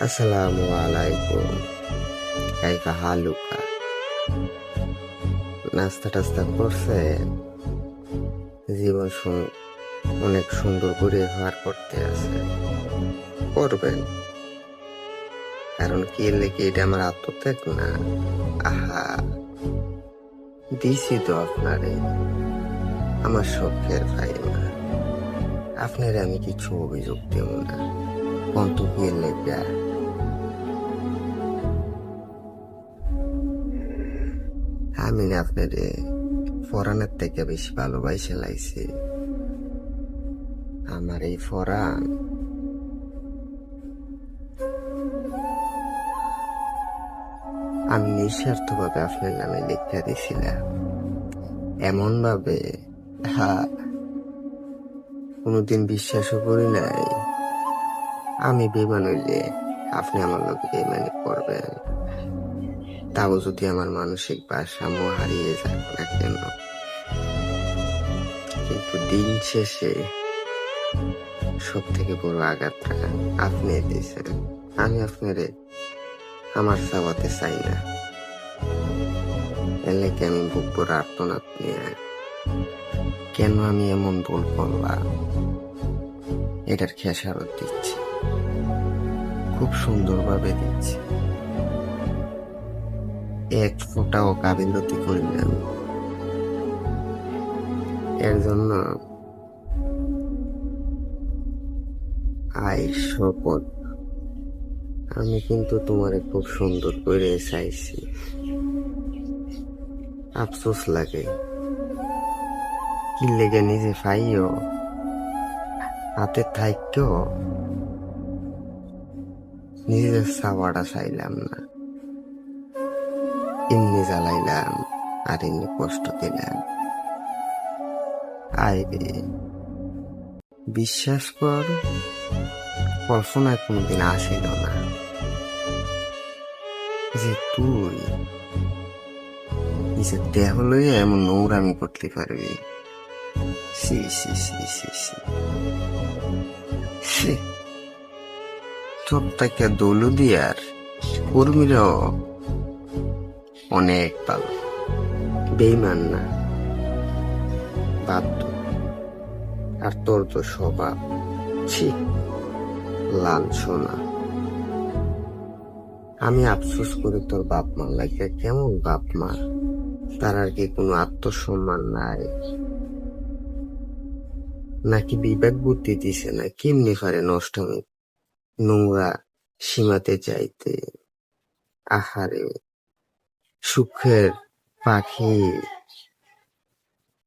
আসসালামু আলাইকুম কাইকা হালুকা নাস্তা টাস্তা করছেন? জীবন অনেক সুন্দর করে হার করতে আছে। করবেন। কারণ কি লেগে এটা আমার আত্মত্যাগ না? আহা। দিছি তো আপনারে। আমার শখের ভাই না আপনার আমি কিছু অভিযোগ দেব না। কন্টুকির লেগা। আমি না আপনার ফরানের থেকে বেশি ভালোবাসে লাইছি। আমার এই ফরান আমি নিঃস্বার্থ ভাবে আপনার নামে লেখা দিছিলাম এমন ভাবে হা, কোনোদিন বিশ্বাসও করি নাই। আমি বেমান হইলে আপনি আমার লোক বেমানি করবেন। তাও যদি আমার মানসিক ভারসাম্য হারিয়ে যাক না কেন? কিন্তু দিন শেষে সব থেকে বড় আঘাতটা আপনি দিয়েছেন। আমি আপনারে আমার চাওয়াতে চাই না। এলাকে আমি বুক করে আর্তনাদ নিয়ে কেন আমি এমন ভুল করলাম? এটার খেসারত দিচ্ছি। খুব সুন্দরভাবে দিচ্ছি এক ফোঁটাও কাবিলতি করি না আমি। এর জন্য আই শপথ। আমি কিন্তু তোমারে খুব সুন্দর করে চাইছি। আফসোস লাগে। কি লেগে নিজে পাইও হাতে থাইকেও নিজের চাওয়াটা চাইলাম না। এমনি জ্বালাইলাম আর এমনি কষ্ট দিলাম। আয় রে। বিশ্বাস কর কল্পনা কোনোদিন আসিল না যে তুই নিজের দেহ লইয়া এমন নোংরামি করতে পারবি। সি সি সি সি সি সি তোর তাকে দৌল দিয়ার কর্মীরাও অনেক ভালো। বেইমান না। বাধ্য। আর তোর তো স্বভাব। ছি লাঞ্ছনা আমি আফসোস করি তোর বাপ মা লাগে কেমন বাপ মা? তার আর কি কোনো আত্মসম্মান নাই? নাকি বিবেক বুদ্ধি দিছে না? কেমনি পারে নষ্ট নোংরা সীমাতে যাইতে আহারে সুখের পাখি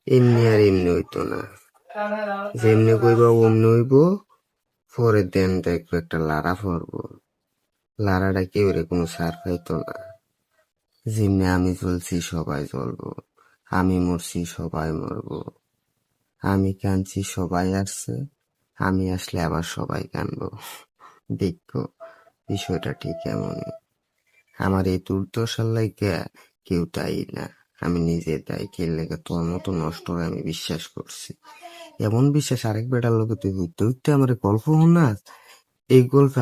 এমনি আর এমনি হইতো না। যেমনি কইবা অমনি হইব, পরে দেন দেখব একটা লারা পড়ব লারাটা কেউ রে কোনো সার পাইতো না। যেমনি আমি চলছি সবাই চলবো আমি মরছি সবাই মরবো। আমি কাঁদছি সবাই আসছে, আমি আসলে আবার সবাই কানবো দেখব বিষয়টা ঠিক এমন। আমার এই দুর্দশার লাগে কেউ দায়ী না। আমি নিজে দায়ী কে লেগে তোর মতো নষ্ট হয়ে আমি বিশ্বাস করছি। এমন বিশ্বাস আরেক বেটার লোকে তুই তুই তো আমার গল্প না এই গল্পে